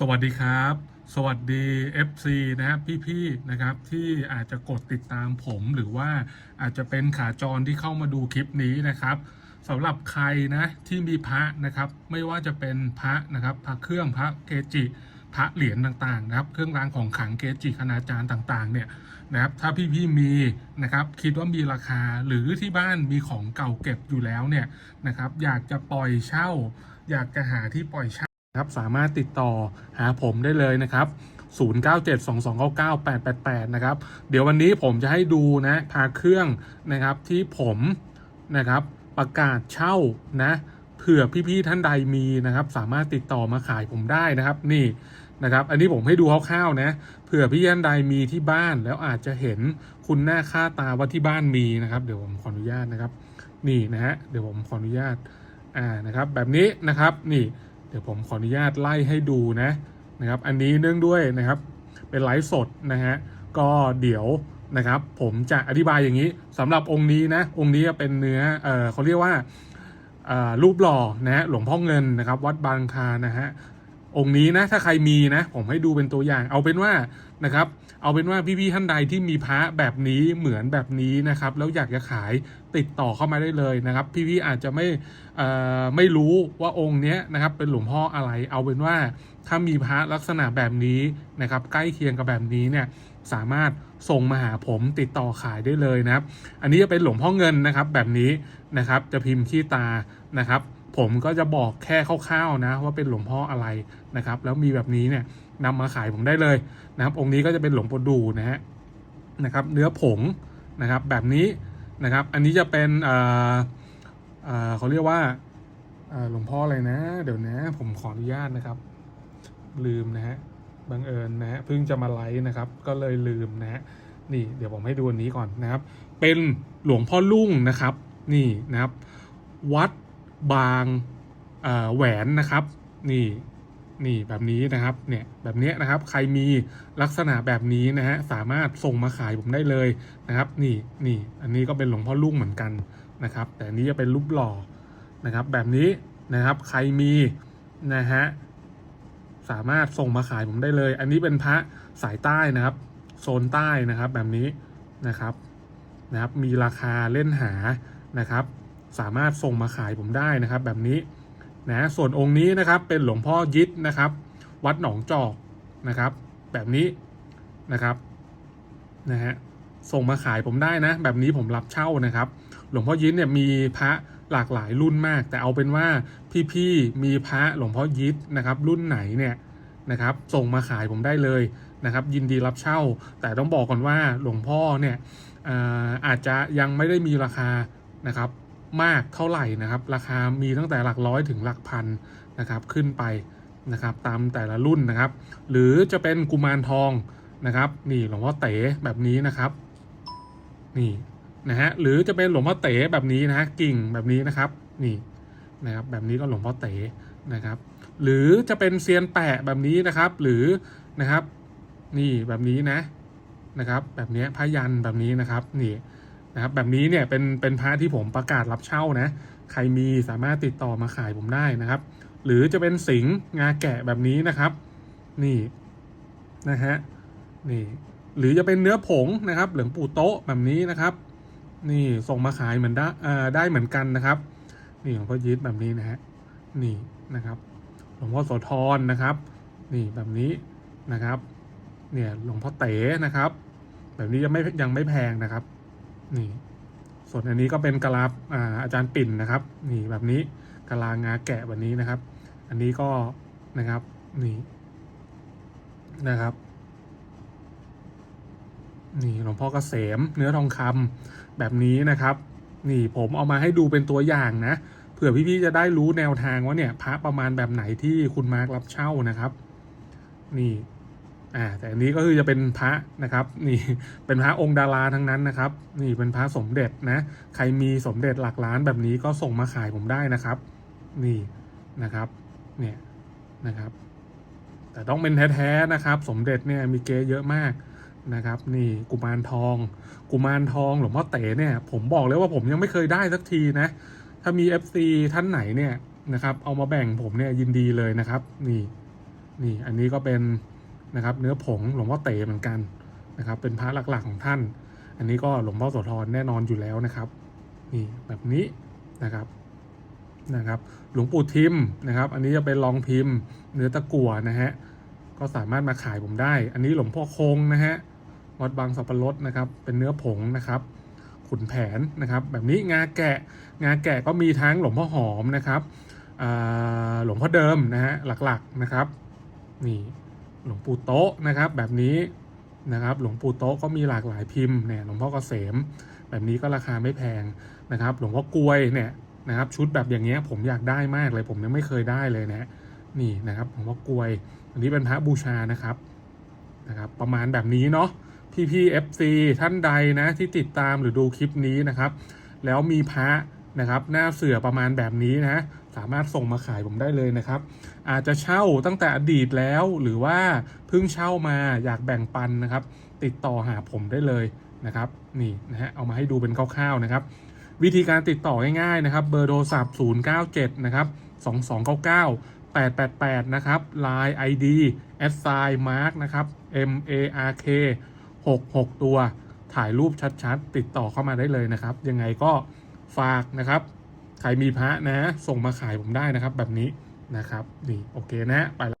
สวัสดีครับ สวัสดี FC นะครับพี่ๆนะครับที่อาจจะกดติดตามผมหรือว่าอาจจะเป็นขาจรที่เข้ามาดูคลิปนี้นะครับสำหรับใครนะที่มีพระนะครับไม่ว่าจะเป็นพระนะครับพระเครื่องพระเกจิพระเหรียญต่างๆนะครับ เครื่องรางของขลังเกจิคณาจารย์ต่างๆเนี่ยนะครับถ้าพี่ๆมีนะครับคิดว่ามีราคาหรือที่บ้านมีของเก่าเก็บอยู่แล้วเนี่ยนะครับอยากจะปล่อยเช่า อยากจะหาที่ปล่อยเช่า ครับสามารถติดต่อหาผมได้เลยนะครับ 0972299888 นะครับ เดี๋ยววันนี้ผมจะให้ดูนะพาเครื่องนะครับที่ผมนะครับประกาศเช่านะเผื่อพี่ๆท่านใดมีนะครับ สามารถติดต่อมาขายผมได้นะครับนี่นะครับ อันนี้ผมให้ดูคร่าวๆนะเผื่อพี่ท่านใดมีที่บ้านแล้วอาจจะเห็นคุณหน้าค่าตาว่าที่บ้านมีนะครับ เดี๋ยวผมขออนุญาตนะครับ นี่นะฮะเดี๋ยวผมขออนุญาตอ่านะครับ แบบนี้นะครับนี่ เดี๋ยวผมขออนุญาตไล่ให้ดูนะนะครับ อันนี้เนื่องด้วยนะครับ เป็นไลฟ์สดนะฮะก็เดี๋ยวนะครับ ผมจะอธิบายอย่างนี้สำหรับองค์นี้นะองค์นี้เป็นเนื้อเออเขาเรียกว่ารูปหล่อนะฮะหลวงพ่อเงินนะครับ วัดบางคานะฮะ องค์นี้นะถ้าใครมีนะ ผมให้ดูเป็นตัวอย่าง เอาเป็นว่านะครับ เอาเป็นว่าพี่ๆท่านใดที่มีพระแบบนี้เหมือนแบบนี้นะครับ แล้วอยากจะขายติดต่อเข้ามาได้เลยนะครับ พี่ๆอาจจะไม่ไม่รู้ว่าองค์เนี้ยนะครับ เป็นหลวงพ่ออะไร เอาเป็นว่าถ้ามีพระลักษณะแบบนี้นะครับ ใกล้เคียงกับแบบนี้เนี่ยสามารถส่งมาหาผมติดต่อขายได้เลยนะครับ อันนี้จะเป็นหลวงพ่อเงินนะครับแบบนี้นะครับ จะพิมพ์ขี้ตานะครับ ผมก็จะบอกแค่คร่าวๆนะว่าเป็นหลวงพ่ออะไรนะครับ แล้วมีแบบนี้เนี่ยนำมาขายผมได้เลยนะครับ องค์นี้ก็จะเป็นหลวงปู่ดูนะฮะนะครับ เนื้อผงนะครับ แบบนี้นะครับ อันนี้จะเป็นเอ่ออ่าเขาเรียกว่าอ่าหลวงพ่ออะไรนะ เดี๋ยวนะ ผมขออนุญาตนะครับ ลืมนะฮะบังเอิญนะฮะเพิ่งจะมาไลฟ์นะครับ ก็เลยลืมนะฮะนี่เดี๋ยวผมให้ดูอันนี้ก่อนนะครับ เป็นหลวงพ่อลุ่งนะครับ นี่นะครับ วัด บางแหวนนะครับ นี่นี่แบบนี้นะครับเนี่ยแบบนี้นะครับใครมีลักษณะแบบนี้นะฮะสามารถส่งมาขายผมได้เลยนะครับนี่นี่อันนี้ก็เป็นหลวงพ่อลุ่งเหมือนกันนะครับ แต่อันนี้จะเป็นรูปหล่อนะครับ แบบนี้นะครับใครมีนะฮะสามารถส่งมาขายผมได้เลย อันนี้เป็นพระสายใต้นะครับ โซนใต้นะครับแบบนี้นะครับนะครับ มีราคาเล่นหานะครับ สามารถส่งมาขายผมได้นะครับ แบบนี้นะส่วนองค์นี้นะครับเป็นหลวงพ่อยิดนะครับ วัดหนองจอกนะครับ แบบนี้นะครับนะฮะส่งมาขายผมได้นะ แบบนี้ผมรับเช่านะครับ หลวงพ่อยิดเนี่ยมีพระหลากหลายรุ่นมาก แต่เอาเป็นว่าพี่ๆมีพระหลวงพ่อยิดนะครับ รุ่นไหนเนี่ยนะครับ ส่งมาขายผมได้เลยนะครับ ยินดีรับเช่า แต่ต้องบอกก่อนว่าหลวงพ่อเนี่ยอาอาจจะยังไม่ได้มีราคานะครับ มากเท่าไหร่นะครับ ราคามีตั้งแต่หลักร้อยถึงหลักพันนะครับขึ้นไปนะครับตามแต่ละรุ่นนะครับ หรือจะเป็นกุมารทองนะครับ นี่หลวงพ่อเต๋แบบนี้นะครับ นี่นะฮะหรือจะเป็นหลวงพ่อเต๋แบบนี้นะฮะกิ่งแบบนี้นะครับ นี่นะครับแบบนี้ก็หลวงพ่อเต๋นะครับ หรือจะเป็นเซียนแปะแบบนี้นะครับ หรือนะครับ นี่แบบนี้นะนะครับ แบบนี้พยันแบบนี้นะครับ นี่ นะครับแบบนี้เนี่ยเป็นเป็นพระที่ผมประกาศรับเช่านะ ใครมีสามารถติดต่อมาขายผมได้นะครับ หรือจะเป็นสิงห์งาแกะแบบนี้นะครับ นี่นะฮะนี่หรือจะเป็นเนื้อผงนะครับ เหลืองปูโต๊ะแบบนี้นะครับ นี่ส่งมาขายเหมือนได้ได้เหมือนกันนะครับ นี่หลวงพ่อยิดแบบนี้นะฮะนี่นะครับหลวงพ่อโสธรนะครับ นี่แบบนี้นะครับ เนี่ยหลวงพ่อเต๋นะครับ แบบนี้ยังไม่ยังไม่แพงนะครับ นี่ ส่วนอันนี้ก็เป็นกะลาอาอาจารย์ปิ่นนะครับ นี่แบบนี้กะลางาแกะแบบนี้นะครับ อันนี้ก็นะครับนี่นะครับ นี่หลวงพ่อเกษมเนื้อทองคำแบบนี้นะครับ นี่ผมเอามาให้ดูเป็นตัวอย่างนะเผื่อพี่ๆจะได้รู้แนวทางว่าเนี่ยพระประมาณแบบไหนที่คุณมาร์ครับเช่านะครับ นี่ อ่าแต่อันนี้ก็คือจะเป็นพระนะครับนี่เป็นพระองค์ดาราทั้งนั้นนะครับ นี่เป็นพระสมเด็จนะใครมีสมเด็จหลักล้านแบบนี้ก็ส่งมาขายผมได้นะครับ นี่นะครับเนี่ยนะครับ แต่ต้องเป็นแท้ๆนะครับ สมเด็จเนี่ยมีเกเยอะมากนะครับ นี่กุมารทอง กุมารทองหลวงพ่อเต๋เนี่ย ผมบอกเลยว่าผมยังไม่เคยได้สักทีนะ ถ้ามี FC ท่านไหนเนี่ยนะครับ เอามาแบ่งผมเนี่ยยินดีเลยนะครับ นี่นี่อันนี้ก็เป็น นะครับ เนื้อผงหลวงพ่อเต๋เหมือนกันนะครับ เป็นพระหลักๆของท่าน อันนี้ก็หลวงพ่อโสธรแน่นอนอยู่แล้วนะครับนี่แบบนี้นะครับนะครับ หลวงปู่ทิมนะครับ อันนี้จะเป็นรองพิมพ์ เนื้อตะกั่วนะฮะก็สามารถมาขายผมได้ อันนี้หลวงพ่อคงนะฮะวัดบางสับปะรดนะครับ เป็นเนื้อผงนะครับ ขุนแผนนะครับ แบบนี้งาแกะงาแกะก็มีทั้งหลวงพ่อหอมนะครับอ่าหลวงพ่อเดิมนะฮะหลักๆนะครับ นี่ หลวงปู่โต๊ะนะครับ แบบนี้นะครับ หลวงปู่โต๊ะก็มีหลากหลายพิมพ์เนี่ยหลวงพ่อเกษม แบบนี้ก็ราคาไม่แพงนะครับ หลวงพ่อกลวยเนี่ยนะครับชุดแบบอย่างเงี้ยผมอยากได้มากเลย ผมยังไม่เคยได้เลยนะนี่นะครับหลวงพ่อกลวย อันนี้เป็นพระบูชานะครับนะครับ ประมาณแบบนี้เนาะพี่พี่เอฟซีท่านใดนะที่ติดตามหรือดูคลิปนี้นะครับ แล้วมีพระ นะครับ หน้าเสือประมาณแบบนี้นะ สามารถส่งมาขายผมได้เลยนะครับ อาจจะเช่าตั้งแต่อดีตแล้วหรือว่าเพิ่งเช่ามาอยากแบ่งปันนะครับ ติดต่อหาผมได้เลยนะครับนี่นะฮะเอามาให้ดูเป็นคร่าวๆนะครับ วิธีการติดต่อง่ายๆนะครับ เบอร์โทรศัพท์ 097 นะครับ 2299 888 นะครับ Line ID s i mark นะครับ M A R K 66 ตัว ถ่ายรูปชัดๆ ติดต่อเข้ามาได้เลยนะครับ ยังไงก็ ฝากนะครับ ใครมีพระนะ ส่งมาขายผมได้นะครับ แบบนี้นะครับ นี่โอเคนะไป